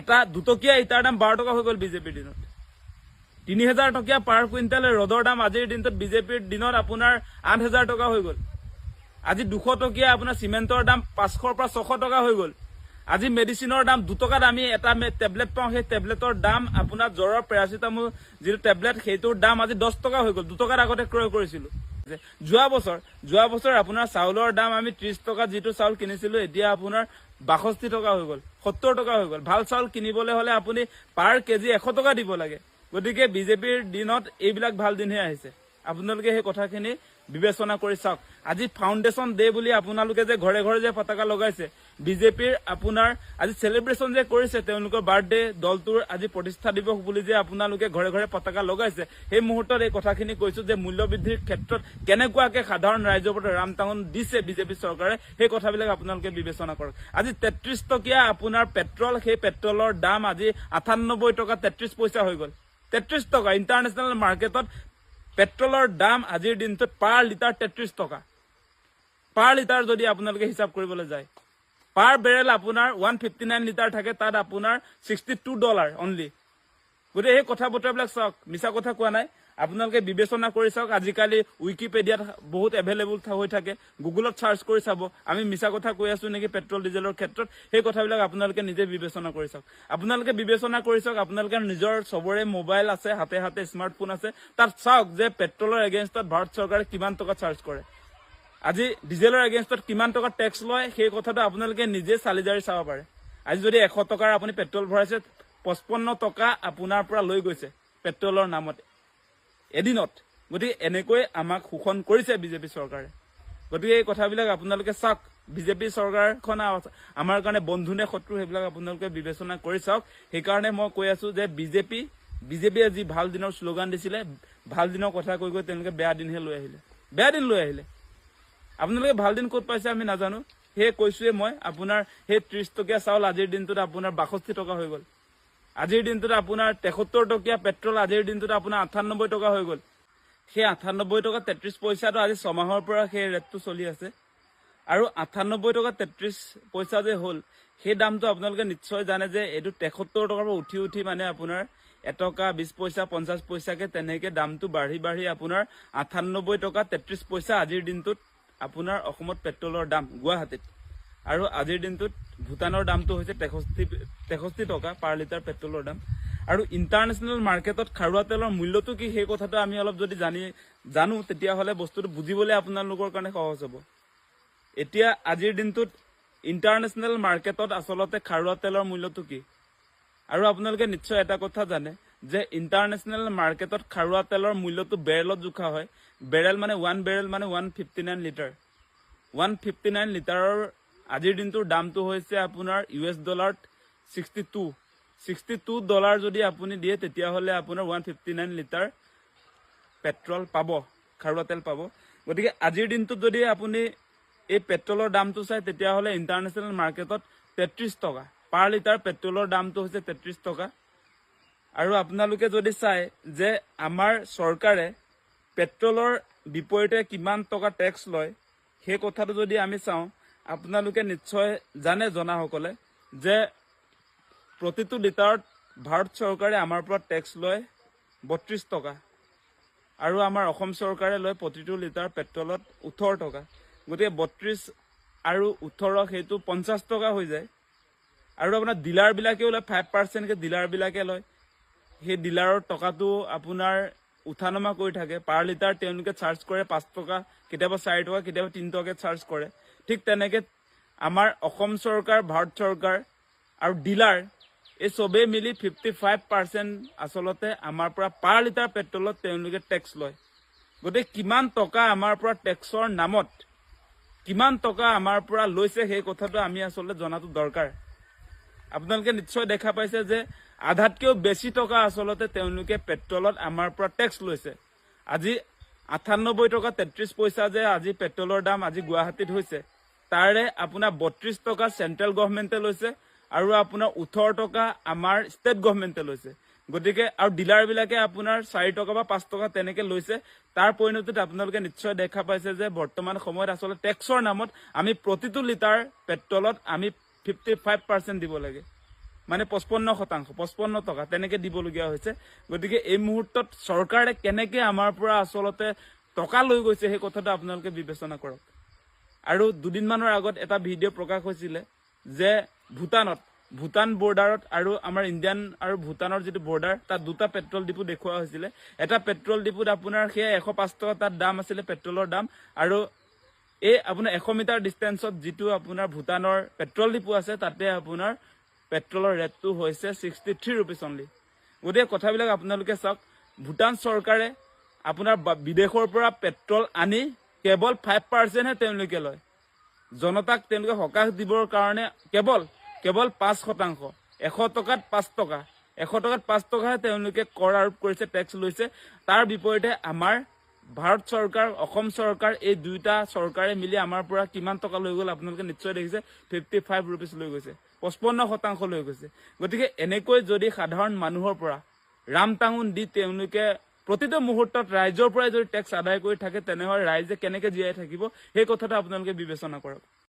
এটা দুটকীয়া ইটাৰ দাম বাৰ টকা হৈ গ'ল বিজেপিৰ দিনত। তিনি হেজাৰ টকীয়া পাৰ কুইণ্টেল ৰ'দৰ দাম আজিৰ দিনটোত বিজেপিৰ দিনত আপোনাৰ আঠ হেজাৰ টকা হৈ গ'ল। আজি দুশ টকীয়া আপোনাৰ চিমেণ্টৰ দাম পাঁচশৰ পৰা ছশ টকা হৈ গ'ল। আজি মেডিচিনৰ দাম দুটকাত আমি এটা টেবলেট পাওঁ সেই টেবলেটৰ দাম আপোনাৰ জ্বৰৰ পেৰাচিটামল যিটো টেবলেট সেইটোৰ দাম আজি দহ টকা হৈ গ'ল। দুটকাত আগতে ক্ৰয় কৰিছিলো। যোৱা বছৰ যোৱা বছৰ আপোনাৰ চাউলৰ দাম আমি ত্ৰিশ টকাত যিটো চাউল কিনিছিলো এতিয়া আপোনাৰ বাষষ্ঠি টকা হৈ গ'ল সত্তৰ টকা হৈ গ'ল। ভাল চাউল কিনিবলৈ হলে আপুনি পাৰ কেজি এশ টকা দিব লাগে। গতিকে বিজেপিৰ দিনত এইবিলাক ভাল দিনহে আহিছে। আপোনালোকে সেই কথাখিনি বিবেচনা কৰি চাওক। আজি ফাউণ্ডেশ্যন ডে বুলি আপোনালোকে যে ঘৰে ঘৰে যে পতাকা লগাইছে বিজেপিৰ আপোনাৰ আজি চেলিব্ৰেশ্যন যে কৰিছে, তেওঁলোকৰ বাৰ্থডে দলটোৰ আজি প্ৰতিষ্ঠা দিৱস বুলি যে আপোনালোকে ঘৰে ঘৰে পতাকা লগাইছে, সেই মুহূৰ্তত এই কথাখিনি কৈছো যে মূল্যবৃদ্ধিৰ ক্ষেত্ৰত কেনেকুৱাকে সাধাৰণ ৰাইজৰ ওপৰত ৰামটাঙন দিছে বিজেপি চৰকাৰে, সেই কথাবিলাক আপোনালোকে বিবেচনা কৰক। আজি তেত্ৰিশ টকীয়া আপোনাৰ পেট্ৰল, সেই পেট্ৰলৰ দাম আজি আঠান্নব্বৈ টকা তেত্ৰিশ পইচা হৈ গ'ল। তেত্ৰিশ টকা ইণ্টাৰনেশ্যনেল মাৰ্কেটত পেট্ৰলৰ দাম আজিৰ দিনটোত পাৰ লিটাৰ তেত্ৰিশ টকা। পাৰ লিটাৰ যদি আপোনালোকে হিচাপ কৰিবলৈ যায়। পাৰ বেৰেল আপোনাৰ ওৱান ফিফটি নাইন লিটাৰ থাকে তাত আপোনাৰ ছিক্সটি টু ডলাৰ অনলি গতিকে সেই কথা বতৰাবিলাক চাওক মিছা কথা কোৱা নাই। আপোনালোকে বিবেচনা কৰি চাওক আজিকালি উইকিপিডিয়াত বহুত এভেইলেবল হৈ থাকে। গুগলত চাৰ্চ কৰি চাব। আমি মিছা কথা কৈ আছো নেকি পেট্ৰল ডিজেলৰ ক্ষেত্ৰত? সেই কথাবিলাক আপোনালোকে নিজে বিবেচনা কৰি চাওক। আপোনালোকে বিবেচনা কৰি চাওক আপোনালোকে নিজৰ চবৰে মোবাইল আছে হাতে হাতে স্মাৰ্টফোন আছে। তাত চাওক যে পেট্ৰলৰ এগেইনষ্টত ভাৰত চৰকাৰে কিমান টকা চাৰ্জ কৰে। আজি ডিজেলৰ এগেইনষ্টত কিমান টকা টেক্স লয় সেই কথাটো আপোনালোকে নিজে চালি জাৰি চাব পাৰে। আজি যদি এশ টকাৰ আপুনি পেট্ৰল ভৰাইছে পঁচপন্ন টকা আপোনাৰ পৰা লৈ গৈছে পেট্ৰলৰ নামত। এদিনত। গতিকে এনেকৈ আমাক শোষণ কৰিছে বিজেপি চৰকাৰে। গতিকে এই কথাবিলাক আপোনালোকে চাওক। বিজেপি চৰকাৰখন আমাৰ কাৰণে বন্ধু নে শত্ৰু সেইবিলাক আপোনালোকে বিবেচনা কৰি চাওক। সেইকাৰণে মই কৈ আছো যে বিজেপি বিজেপিয়ে যি ভাল দিনৰ শ্লোগান দিছিলে। ভাল দিনৰ কথা কৈ কৈ তেওঁলোকে বেয়া দিনহে লৈ আহিলে। বেয়া দিন লৈ আহিলে। আপোনালোকে ভাল দিন ক'ত পাইছে আমি নাজানো। সেয়ে কৈছোৱে মই আপোনাৰ সেই ত্ৰিশ টকীয়া চাউল আজিৰ দিনটোত আপোনাৰ বাষষ্ঠি টকা হৈ গ'ল। আজিৰ দিনটোত আপোনাৰ তেসত্তৰ টকীয়া পেট্ৰল আজিৰ দিনটোত আপোনাৰ আঠান্নব্বৈ টকা হৈ গ'ল। সেই আঠান্নব্বৈ টকা তেত্ৰিশ পইচাটো আজি ছমাহৰ পৰা সেই ৰেটটো চলি আছে। আৰু আঠান্নব্বৈ টকা তেত্ৰিশ পইচা যে হ'ল সেই দামটো আপোনালোকে নিশ্চয় জানে যে এইটো তেসত্তৰ টকাৰ পৰা উঠি উঠি মানে আপোনাৰ এটকা বিশ পইচা পঞ্চাছ পইচাকে তেনেকে দামটো বাঢ়ি বাঢ়ি আপোনাৰ আঠান্নব্বৈ টকা তেত্ৰিশ পইচা আজিৰ দিনটোত আপোনাৰ অসমত পেট্ৰলৰ দাম গুৱাহাটীত। আৰু আজিৰ দিনটোত ভূটানৰ দামটো হৈছে তেষষ্ঠি তেষষ্ঠি টকা পাৰ লিটাৰ পেট্ৰলৰ দাম। আৰু ইণ্টাৰনেশ্যনেল মাৰ্কেটত খাৰুৱা তেলৰ মূল্যটো কি সেই কথাটো আমি অলপ যদি জানি জানো তেতিয়াহ'লে বস্তুটো বুজিবলৈ আপোনালোকৰ কাৰণে সহজ হ'ব। এতিয়া আজিৰ দিনটোত ইণ্টাৰনেশ্যনেল মাৰ্কেটত আচলতে খাৰুৱা তেলৰ মূল্যটো কি? আৰু আপোনালোকে নিশ্চয় এটা কথা জানে। যে ইণ্টাৰনেশ্যনেল মাৰ্কেটত খাৰুৱা তেলৰ মূল্যটো বেৰেলত জোখা হয়। বেৰেল মানে ওৱান বেৰেল মানে one fifty nine litre one fifty nine লিটাৰৰ আজিৰ দিনটোৰ দামটো হৈছে আপোনাৰ U S ডলাৰত sixty two sixty two dollar যদি আপুনি দিয়ে তেতিয়াহ'লে আপোনাৰ one fifty nine litre petrol পাব খাৰুৱা তেল পাব। গতিকে আজিৰ দিনটোত যদি আপুনি এই পেট্ৰলৰ দামটো চাই তেতিয়াহ'লে ইণ্টাৰনেশ্যনেল মাৰ্কেটত তেত্ৰিছ টকা। পাৰ লিটাৰ পেট্ৰলৰ দামটো হৈছে তেত্ৰিছ টকা। আৰু আপোনালোকে যদি চাই যে আমাৰ চৰকাৰে পেট্ৰলৰ বিপৰীতে কিমান টকা টেক্স লয় সেই কথাটো যদি আমি চাওঁ আপোনালোকে নিশ্চয় জানে জনাসকলে যে প্ৰতিটো লিটাৰত ভাৰত চৰকাৰে আমাৰ পৰা টেক্স লয় বত্ৰিছ টকা আৰু আমাৰ অসম চৰকাৰে লয় প্ৰতিটো লিটাৰ পেট্ৰলত ওঠৰ টকা। গতিকে বত্ৰিছ আৰু ওঠৰ সেইটো পঞ্চাছ টকা হৈ যায়। আৰু আপোনাৰ ডিলাৰবিলাকেও লয় ফাইভ পাৰ্চেণ্টকৈ ডিলাৰবিলাকে লয়। সেই ডিলাৰৰ টকাটো আপোনাৰ উঠা নমা কৰি থাকে। পাৰ লিটাৰ তেওঁলোকে চাৰ্জ কৰে পাঁচ টকা কেতিয়াবা চাৰি টকা কেতিয়াবা তিনি টকাকৈ চাৰ্জ কৰে। ঠিক তেনেকৈ আমাৰ অসম চৰকাৰ ভাৰত চৰকাৰ আৰু ডিলাৰ এই চবেই মিলি ফিফটি ফাইভ পাৰ্চেণ্ট আচলতে আমাৰ পৰা পাৰ লিটাৰ পেট্ৰলত তেওঁলোকে টেক্স লয়। গতিকে কিমান টকা আমাৰ পৰা টেক্সৰ নামত কিমান টকা আমাৰ পৰা লৈছে সেই কথাটো আমি আচলতে জনাটো দৰকাৰ। আপোনালোকে নিশ্চয় দেখা পাইছে যে আধাতকৈও বেছি টকা আচলতে তেওঁলোকে পেট্ৰলত আমাৰ পৰা টেক্স লৈছে। আজি আঠান্নব্বৈ টকা তেত্ৰিছ পইচা যে আজি পেট্ৰলৰ দাম আজি গুৱাহাটীত হৈছে তাৰে আপোনাৰ বত্ৰিছ টকা চেণ্ট্ৰেল গভমেণ্টে লৈছে আৰু আপোনাৰ ওঠৰ টকা আমাৰ ষ্টেট গভমেণ্টে লৈছে। গতিকে আৰু ডিলাৰবিলাকে আপোনাৰ চাৰি টকা বা পাঁচ টকা তেনেকে লৈছে। তাৰ পৰিণতিত আপোনালোকে নিশ্চয় দেখা পাইছে যে বৰ্তমান সময়ত আচলতে টেক্সৰ নামত আমি প্ৰতিটো লিটাৰ পেট্ৰলত আমি ফিফটি ফাইভ পাৰ্চেণ্ট দিব লাগে। মানে পঁচপন্ন শতাংশ পঁচপন্ন টকা তেনেকে দিবলগীয়া হৈছে। গতিকে এই মুহূৰ্তত চৰকাৰে কেনেকে আমাৰ পৰা আচলতে টকা লৈ গৈছে সেই কথাটো আপোনালোকে বিবেচনা কৰক। আৰু দুদিনমানৰ আগত এটা ভিডিঅ' প্ৰকাশ হৈছিলে যে ভূটানত ভূটান বৰ্ডাৰত আৰু আমাৰ ইণ্ডিয়ান আৰু ভূটানৰ যিটো বৰ্ডাৰ তাত দুটা পেট্ৰল ডিপু দেখুওৱা হৈছিলে। এটা পেট্ৰল ডিপুত আপোনাৰ সেয়া এশ পাঁচ টকা তাত দাম আছিলে পেট্ৰলৰ দাম। আৰু এই আপোনাৰ এশ মিটাৰ ডিষ্টেঞ্চত যিটো আপোনাৰ ভূটানৰ পেট্ৰল ডিপু আছে তাতে আপোনাৰ পেট্ৰলৰ ৰেটটো হৈছে ছিক্সটি থ্ৰী ৰুপিজ অনলি গতিকে কথাবিলাক আপোনালোকে চাওক ভূটান চৰকাৰে আপোনাৰ বিদেশৰ পৰা পেট্ৰল আনি কেৱল ফাইভ পাৰ্চেণ্টহে তেওঁলোকে লয়। জনতাক তেওঁলোকে সকাহ দিবৰ কাৰণে কেৱল কেৱল পাঁচ শতাংশ। এশ টকাত পাঁচ টকা। এশ টকাত পাঁচ টকাহে তেওঁলোকে কৰ আৰোপ কৰিছে টেক্স লৈছে। তাৰ বিপৰীতে আমাৰ ভাৰত চৰকাৰ অসম চৰকাৰ এই দুয়োটা চৰকাৰে মিলি আমাৰ পৰা কিমান টকা লৈ গ'ল আপোনালোকে নিশ্চয় দেখিছে ফিফটি ফাইভ ৰুপিজ লৈ গৈছে পঁচপন্ন শতাংশ লৈ গৈছে। গতিকে এনেকৈ যদি সাধাৰণ মানুহৰ পৰা ৰাম টাঙোন দি তেওঁলোকে প্ৰতিটো মুহূৰ্তত ৰাইজৰ পৰাই যদি টেক্স আদায় কৰি থাকে তেনেহলে ৰাইজে কেনেকে জীয়াই থাকিব সেই কথাটো আপোনালোকে বিবেচনা কৰক।